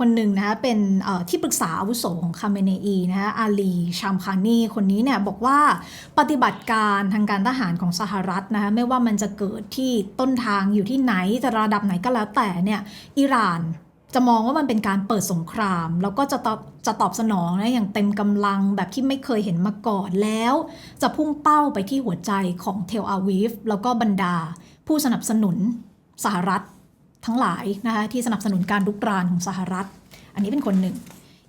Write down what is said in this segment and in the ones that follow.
คนหนึ่งนะคะเป็นที่ปรึกษาอาวุโสของคาเมเนอีนะคะอาลีชามคานีคนนี้เนี่ยบอกว่าปฏิบัติการทางการทหารของสหรัฐนะคะไม่ว่ามันจะเกิดที่ต้นทางอยู่ที่ไหนจะระดับไหนก็แล้วแต่เนี่ยอิหร่านจะมองว่ามันเป็นการเปิดสงคราม แล้วก็จะตอบจะตอบสนองนะอย่างเต็มกำลังแบบที่ไม่เคยเห็นมาก่อนแล้ว จะพุ่งเป้าไปที่หัวใจของเทลอาวีฟแล้วก็บรรดา ผู้สนับสนุนสหรัฐ ทั้งหลายนะคะที่สนับสนุนการลุกรานของสหรัฐ อันนี้เป็นคนหนึ่ง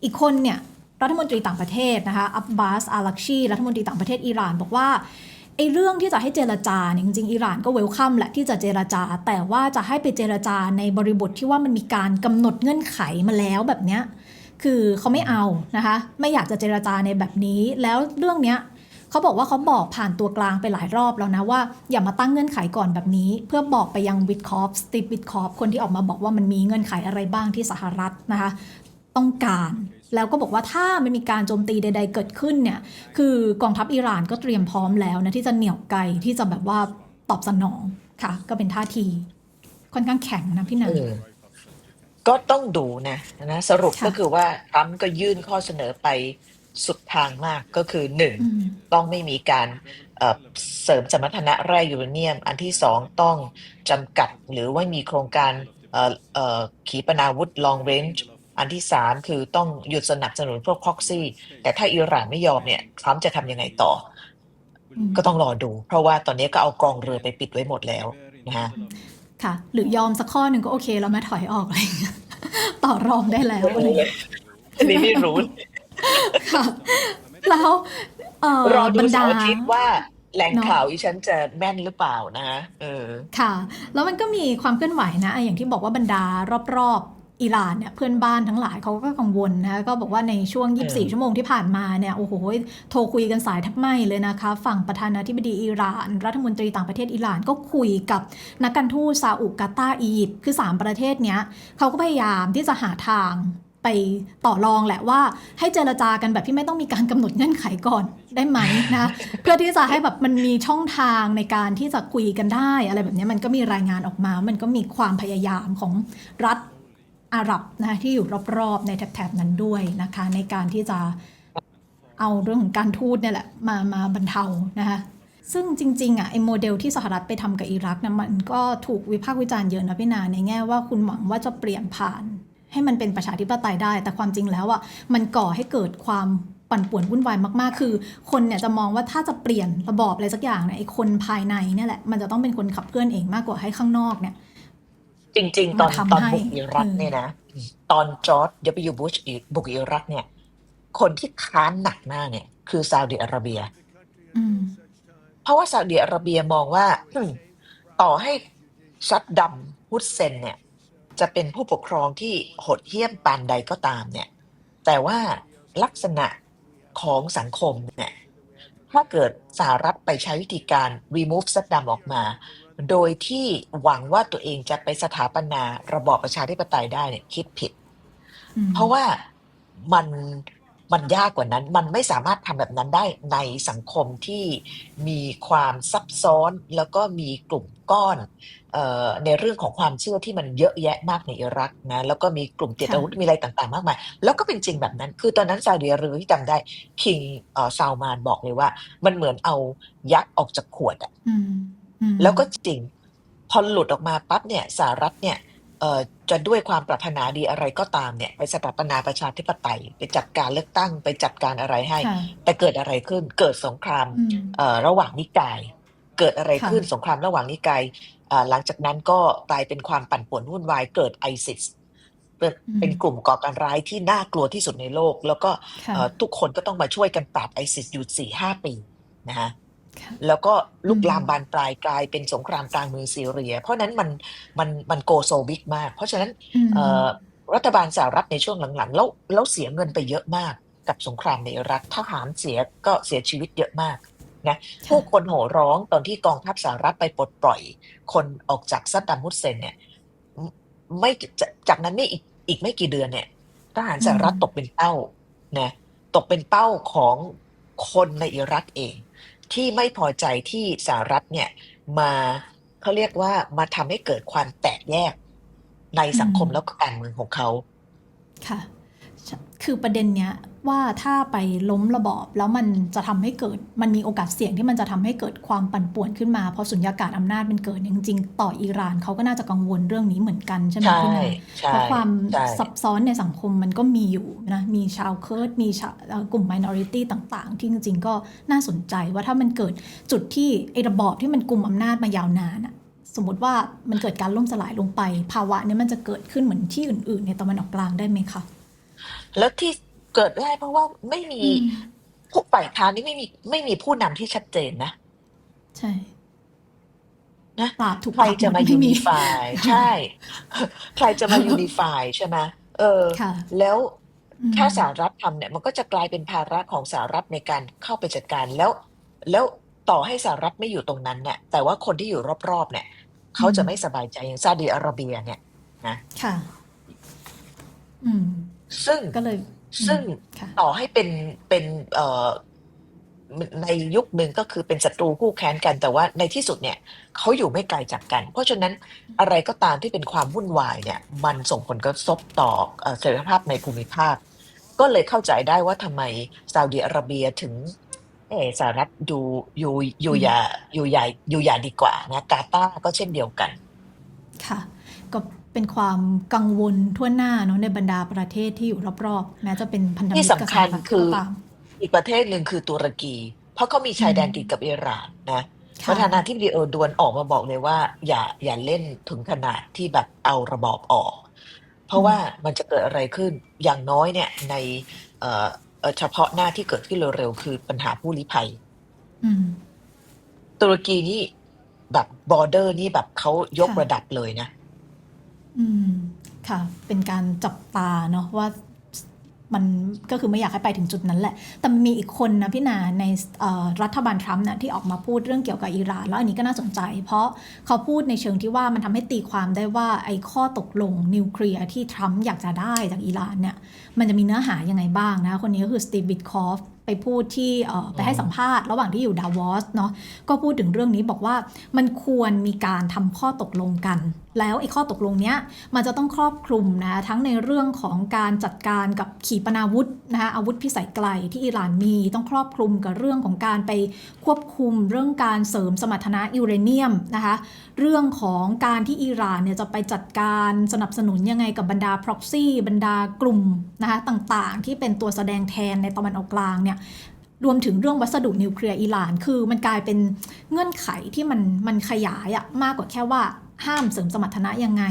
อีกคนเนี่ยรัฐมนตรีต่างประเทศนะคะอับบาสอาลักชีรัฐมนตรีต่างประเทศอิหร่านบอกว่าไอ้เรื่องที่จะให้เจรจาเนี่ยจริงๆอิหร่านก็เวลคัมแหละที่จะเจรจา แต่ว่าจะให้ไปเจรจาในบริบทที่ว่ามันมีการกำหนดเงื่อนไขมาแล้วแบบเนี้ยคือเขาไม่เอานะคะไม่อยากจะเจรจาในแบบนี้ แล้วเรื่องเนี้ย เขาบอกว่าเขาบอกผ่านตัวกลางไปหลายรอบแล้วนะว่า อย่ามาตั้งเงื่อนไขก่อนแบบนี้ เพื่อบอกไปยังวิดคอฟสตีฟวิดคอฟคนที่ออกมาบอกว่ามันมีเงื่อนไขอะไรบ้างที่สหรัฐนะคะ ต้องการแล้วก็บอกว่าถ้ามันมีการโจมตีใด ๆ เกิดขึ้นเนี่ย คือกองทัพอิหร่านก็เตรียมพร้อมแล้วนะที่จะเหนี่ยวไกที่จะแบบว่าตอบสนองค่ะ ก็เป็นท่าทีค่อนข้างแข็งนะพี่นันก็ต้องดูนะนะ สรุปก็คือว่าทรัมป์ก็ยื่นข้อเสนอไป สุดทางมากก็คือหนึ่งอืมต้องไม่มีการเอ่อเสริมสมรรถนะแร่ยูเรเนียม อันที่สองต้องจำกัดหรือว่ามีโครงการเอ่อเอ่อขีปนาวุธ long range อันที่สามคือต้องหยุดสนับสนุนพวกพ็อกซี่แต่ถ้าอิหร่านไม่ยอมเนี่ยทรัมป์จะทำยังไงต่ออืมก็ต้องรอดู เพราะว่าตอนนี้ก็เอากองเรือไปปิดไว้หมดแล้วนะฮะค่ะ หรือยอมสักข้อหนึ่งก็โอเคแล้วแม่ถอยออกอะไรอย่างเงี้ยต่อรองได้แล้วอะไรอย่างเงี้ยอันนี้ไม่รู้ ค่ะแล้วเอ่อรอดูบรรเสาดาร์อาทิตย์ว่าแหล่งเนอะข่าวอีฉันจะแม่นหรือเปล่านะเออค่ะ แล้วมันก็มีความเคลื่อนไหวนะอะอย่างที่บอกว่าบรรดารอบๆอิหร่านเนี่ยเพื่อนบ้านทั้งหลายเขาก็กังวลนะคะก็บอกว่าในช่วงเออ24 ชั่วโมงที่ผ่านมาเนี่ยโอ้โหโทรคุยกันสายแทับไหมเลยนะคะ ฝั่งประธานาธิบดีอิหร่าน รัฐมนตรีต่างประเทศอิหร่านก็คุยกับนักการทูตซาอุกาตาร์อียิปต์คือ 3 ประเทศเนี้ยเขาก็พยายามที่จะหาทาง ไปต่อรองแหละว่าให้เจรจากันแบบที่ไม่ต้องมีการกำหนดเงื่อนไขก่อนได้ไหมนะเพื่อที่จะให้แบบมันมีช่องทางในการที่จะคุยกันได้ อะไรแบบนี้มันก็มีรายงานออกมา มันก็มีความพยายามของรัฐอาหรับนะที่อยู่รอบๆในแถบๆนั้นด้วยนะคะ ในการที่จะเอาเรื่องของการทูตเนี่ยแหละมามาบรรเทานะคะซึ่งจริงๆอะไอ้โมเดลที่สหรัฐไปทำกับอิรักเนี่ยมันก็ถูกวิพากษ์วิจารณ์เยอะนะพี่นาในแง่ว่าคุณหวังว่าจะเปลี่ยนผ่าน ให้มันเป็นประชาธิปไตยได้ แต่ความจริงแล้วอะมันก่อให้เกิดความปั่นป่วนวุ่นวายมากๆ คือ คนเนี่ยจะมองว่าถ้าจะเปลี่ยนระบอบอะไรสักอย่างเนี่ยไอ้คนภายในเนี่ยแหละมันจะต้องเป็นคนขับเคลื่อนเองมากกว่าให้ข้างนอกเนี่ย จริง ๆ ตอนมาทำตอนให้ บุกอิรักเออเนี่ยนะ ตอนจอร์จ W. บุชบุกอิรักเนี่ย คนที่ค้านหนักมากเนี่ยคือซาอุดิอาระเบีย อืม เพราะว่าซาอุดิอาระเบียมองว่าอืมต่อให้ซัดดัมฮุสเซนเนี่ย จะเป็นผู้ปกครองที่โหดเหี้ยมปานใดก็ตามเนี่ย แต่ว่าลักษณะของสังคมเนี่ย ถ้าเกิดสหรัฐไปใช้วิธีการ remove ซัดดัมออกมา โดยที่หวังว่าตัวเองจะไปสถาปนาระบอบประชาธิปไตยได้เนี่ยคิดผิด อืมเพราะว่ามันมันยากกว่านั้น มันไม่สามารถทำแบบนั้นได้ในสังคมที่มีความซับซ้อนแล้วก็มีกลุ่มก้อนเอ่อ ในเรื่องของความเชื่อที่มันเยอะแยะมากในอิรักนะแล้วก็มีกลุ่มติดอาวุธมีอะไรต่างๆ มากมาย แล้วก็เป็นจริงแบบนั้น คือตอนนั้นซาอุดิอาระเบียที่จำได้คิงเอ่อซาวมานบอกเลยว่า มันเหมือนเอายักษ์ออกจากขวดอะอืมอืมแล้วก็จริง พอหลุดออกมาปั๊บเนี่ยสหรัฐเนี่ยเอ่อจะด้วยความปรารถนาดีอะไรก็ตามเนี่ยไปสถาปนาประชาธิปไตย ไปจัดการเลือกตั้งไปจัดการอะไรให้ค่ะแต่เกิดอะไรขึ้นเกิดสงครามอืมเอ่อระหว่างนิกาย เกิดอะไรค่ะขึ้นสงครามระหว่างนิกายอ่า หลังจากนั้นก็กลายเป็นความปั่นป่วนวุ่นวายเกิดไอซิสเป็นเป็นกลุ่มก่อการร้ายที่น่ากลัวที่สุดในโลก แล้วก็ค่ะเอ่อทุกคนก็ต้องมาช่วยกันปราบไอซิสอยู่สี่ห้าปีนะฮะค่ะแล้วก็ลุกลามอืมบานปลายกลายเป็นสงครามกลางเมืองซีเรีย เพราะฉะนั้นมันมันมันโกโซบิกมาก เพราะฉะนั้นอืมเอ่อรัฐบาลสหรัฐในช่วงหลังๆ แล้วแล้วเสียเงินไปเยอะมากกับสงครามในอิรักทหารเสียก็เสียชีวิตเยอะมาก นะผู้คนโห่ร้องตอนที่กองทัพสหรัฐไปปลดปล่อย คนออกจากซัดดัมฮุสเซนเนี่ยไม่ไม่จะจากนั้นไม่อีกอีกไม่กี่เดือนเนี่ยทหารสหรัฐอืมตกเป็นเป้านะตกเป็นเป้าของคนในอิรักเอง ที่ไม่พอใจที่สหรัฐเนี่ยมาเขาเรียกว่ามาทำให้เกิดความแตกแยกในสังคมอืมแล้วก็การเมืองของเขาค่ะใช่ คือประเด็นเนี้ยว่าถ้าไปล้มระบอบแล้วมันจะทำให้เกิด มันมีโอกาสเสี่ยงที่มันจะทำให้เกิดความปั่นป่วนขึ้นมา เพราะสุญญากาศอำนาจมันเกิดเนี่ยจริงๆ ต่ออิหร่านเขาก็น่าจะกังวลเรื่องนี้เหมือนกันใช่ไหมใช่พี่นาใช่เพราะความใช่ซับซ้อนในสังคมมันก็มีอยู่นะ มีชาวเคิร์ดมีชาวเอ่อกลุ่ม minority ต่างๆ ที่จริงๆ ก็น่าสนใจว่าถ้ามันเกิดจุดที่ไอ้ระบอบที่มันกลุ่มอำนาจมายาวนานอะสมมติว่ามันเกิดการล่มสลายลงไป ภาวะเนี้มันจะเกิดขึ้นเหมือนที่อื่น ๆ ในตะวันออกกลางได้ไหมคะ แล้วที่เกิดได้เพราะว่าไม่มีอืม พวกฝ่ายค้านนี่ไม่มีไม่มีผู้นำที่ชัดเจนนะใช่นะ ปราบถูกใครจะมาปบหดยูไนิฟายใช่ ใครจะมายูนิฟายใช่ไหมเออ ค่ะ แล้วอืมถ้าสหรัฐทำเนี่ย มันก็จะกลายเป็นภาระของสหรัฐในการเข้าไปจัดการแล้ว แล้วต่อให้สหรัฐไม่อยู่ตรงนั้นเนี่ยแต่ว่าคนที่อยู่รอบๆเนี่ยเขาจะไม่สบายใจอย่างซาอุดิอาระเบียเนี่ยนะ ค่ะ อืม ซึ่งก็เลยอืมซึ่งค่ะต่อให้เป็นเป็นเอ่อในยุคหนึ่งก็คือเป็นศัตรูคู่แค้นกันแต่ว่าในที่สุดเนี่ยเขาอยู่ไม่ไกลจากกัน เพราะฉะนั้นอะไรก็ตามที่เป็นความวุ่นวายเนี่ยมันส่งผลกระทบต่อเอ่อเสถียรภาพในภูมิภาค ก็เลยเข้าใจได้ว่าทำไมซาอุดิอาระเบียถึงเออสหรัฐดูอยู่อยู่อย่าอยู่อย่าอยู่อย่าดีกว่านะกาตาร์ก็เช่นเดียวกัน ค่ะ ก็ เป็นความกังวลทั่วหน้าเนาะในบรรดาประเทศที่อยู่รอบๆ แม้จะเป็นพันธมิตรที่สำคัญกับสหรัฐคือก็ตามอีกประเทศหนึ่งคือตุรกี เพราะเขามีชายแดนอืมติดกับอิหร่านนะค่ะประธานาธิบดีเออร์ดวนออกมาบอกเลยว่า อย่าอย่าเล่นถึงขนาดที่แบบเอาระบอบออก เพราะว่ามันจะเกิดอะไรขึ้นอย่างน้อยเนี่ยในเอ่อเอ่อเฉพาะหน้าที่เกิดขึ้นเร็วๆคือปัญหาผู้ลี้ภัยอืมตุรกีนี่แบบบอร์เดอร์นี่แบบเขายกค่ะระดับเลยนะ อืมค่ะ เป็นการจับตาเนาะว่ามันก็คือไม่อยากให้ไปถึงจุดนั้นแหละ แต่มีอีกคนนะพี่นาในเอ่อรัฐบาลทรัมป์เนี่ยที่ออกมาพูดเรื่องเกี่ยวกับอิหร่านแล้วอันนี้ก็น่าสนใจ เพราะเขาพูดในเชิงที่ว่ามันทำให้ตีความได้ว่าไอ้ข้อตกลงนิวเคลียร์ที่ทรัมป์อยากจะได้จากอิหร่านเนี่ยมันจะมีเนื้อหายังไงบ้างนะคะคนนี้ก็คือสตีฟบิทคอฟไปพูดที่เอ่อไปให้สัมภาษณ์ระหว่างที่อยู่ดาวอสเนาะก็พูดถึงเรื่องนี้บอกว่ามันควรมีการทำข้อตกลงกัน แล้วไอ้ข้อตกลงเนี้ยมันจะต้องครอบคลุมนะทั้งในเรื่องของการจัดการกับขีปนาวุธนะคะอาวุธพิสัยไกลที่อิหร่านมีต้องครอบคลุมกับเรื่องของการไปควบคุมเรื่องการเสริมสมรรถนะยูเรเนียมนะคะเรื่องของการที่อิหร่านเนี่ยจะไปจัดการสนับสนุนยังไงกับบรรดา proxy บรรดากลุ่มนะคะต่างๆ ที่เป็นตัวแสดงแทนในตะวันออกกลางเนี่ยรวมถึงเรื่องวัสดุนิวเคลียร์อิหร่าน คือมันกลายเป็นเงื่อนไขที่มันมันขยายอะมากกว่าแค่ว่า ห้ามเสริมสมรรถนะยังไง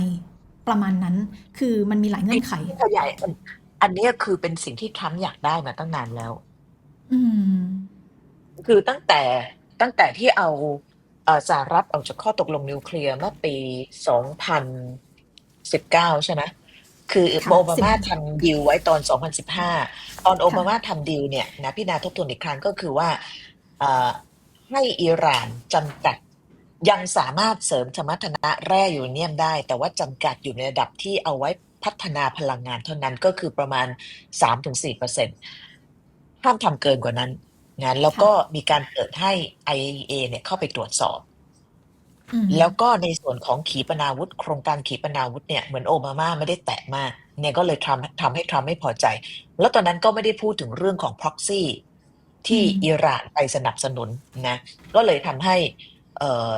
ประมาณนั้น คือมันมีหลายเงื่อนไขที่ขยายอันอันเนี้ยคือเป็นสิ่งที่ทรัมป์อยากได้มาตั้งนานแล้ว อืม คือตั้งแต่ตั้งแต่ที่เอาเอ่อสหรัฐออกจากข้อตกลงนิวเคลียร์เมื่อปี2019ใช่ไหมคือค่ะโอบามา10ทำดีลไว้ตอน 2015 ตอนโอบามาทำดีลเนี่ยนะพี่นาทบทวนอีกครั้งก็คือว่าเอ่อให้อิหร่านจำกัด ยังสามารถเสริมสมรรถนะแร่ยูเรเนียมได้ แต่ว่าจำกัดอยู่ในระดับที่เอาไว้พัฒนาพลังงานเท่านั้นก็คือประมาณ 3-4%ห้ามทำเกินกว่านั้นนะแล้วก็มีการเปิดให้ IAEA เนี่ยเข้าไปตรวจสอบอืมแล้วก็ในส่วนของขีปนาวุธ โครงการขีปนาวุธเนี่ยเหมือนโอบามาไม่ได้แตะมาก เนี่ยก็เลยทำทำให้ทรัมป์ไม่พอใจ แล้วตอนนั้นก็ไม่ได้พูดถึงเรื่องของ proxy ที่อืมอิหร่านไปสนับสนุนนะ ก็เลยทำให้ เอ่อ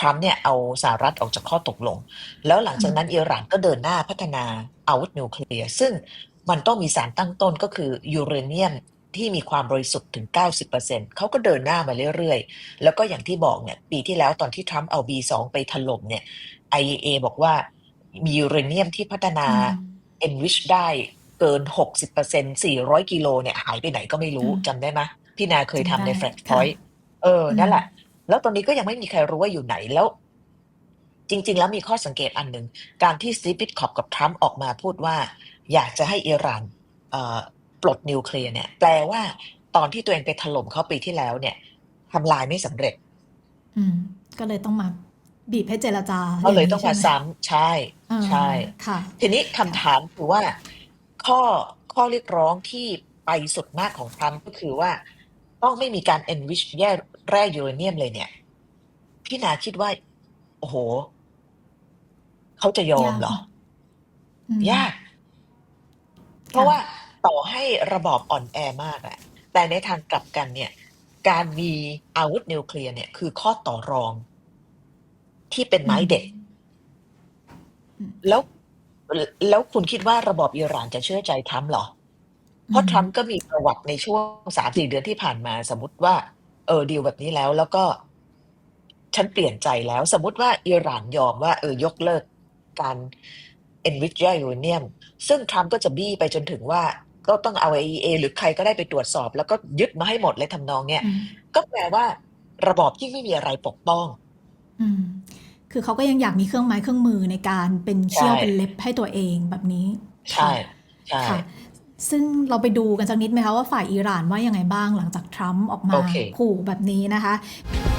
ทรัมป์เนี่ยเอาสหรัฐออกจากข้อตกลง แล้วหลังจากนั้นอิหร่านก็เดินหน้าพัฒนาอาวุธนิวเคลียร์ ซึ่งมันต้องมีสารตั้งต้นก็คือยูเรเนียมที่มีความบริสุทธิ์ถึง 90%เขาก็เดินหน้ามาเรื่อยๆ แล้วก็อย่างที่บอกเนี่ยปีที่แล้วตอนที่ทรัมป์เอา B2 ไปถล่มเนี่ย IAEA บอกว่ามียูเรเนียมที่พัฒนาอืม enrich ได้เกิน 60% 400 กิโลเนี่ยหายไปไหนก็ไม่รู้อืมจำได้ไหมพี่นาเคยจำได้ทำใน Flash ค่ะ Point เอออืมนั่นแหละ แล้วตอนนี้ก็ยังไม่มีใครรู้ว่าอยู่ไหนแล้ว จริง ๆ แล้วมีข้อสังเกตอันหนึ่ง การที่สตีฟบิทคอปกับทรัมป์ออกมาพูดว่า อยากจะให้อิหร่านเอ่อปลดนิวเคลียร์เนี่ย แปลว่าตอนที่ตัวเองไปถล่มเขาปีที่แล้วเนี่ยทำลายไม่สำเร็จ อืม ก็เลยต้องมาบีบให้เจรจาก็เลยต้องย่มานี้ใช่ไหซ้ำใช่อ่าใช่ค่ะ ทีนี้คำถามคือว่า ข้อข้อเรียกร้องที่ไปสุดมากของทรัมป์ก็คือว่า ต้องไม่มีการ enrich แร่ แร่ยูเรเนียมเลยเนี่ย พี่นาคิดว่า โอ้โห เขาจะยอมเหรอ อืมยาก เพราะว่าต่อให้ระบอบอ่อนแอมากอะแต่ในทางกลับกันเนี่ย การมีอาวุธนิวเคลียร์เนี่ย คือข้อต่อรองที่เป็นไม้เด็ด อืมแล้วแล้วคุณคิดว่าระบอบอิหร่านจะเชื่อใจทรัมป์เหรอเพราะทรัมป์ก็มีประวัติในช่วงสามสี่เดือนที่ผ่านมาสมมติว่า เออดีลแบบนี้แล้ว แล้วก็ ฉันเปลี่ยนใจแล้ว สมมติว่าอิหร่านยอมว่า เออยกเลิกการ enrich uranium ซึ่งทรัมป์ก็จะบี้ไปจนถึงว่า ก็ต้องเอา AEA หรือใครก็ได้ไปตรวจสอบ แล้วก็ยึดมาให้หมดเลยทำนองเนี้ยอืมก็แปลว่า ระบอบที่ไม่มีอะไรปกป้อง อืมคือเขาก็ยังอยากมีเครื่องไม้เครื่องมือในการเป็นเชี่ยวใช่ เป็นเล็บให้ตัวเองแบบนี้ ใช่ ใช่ ค่ะ ซึ่งเราไปดูกันสักนิดไหมคะว่าฝ่ายอิหร่านว่ายังไงบ้างหลังจากทรัมป์ออกมาโอเคขู่แบบนี้นะคะ「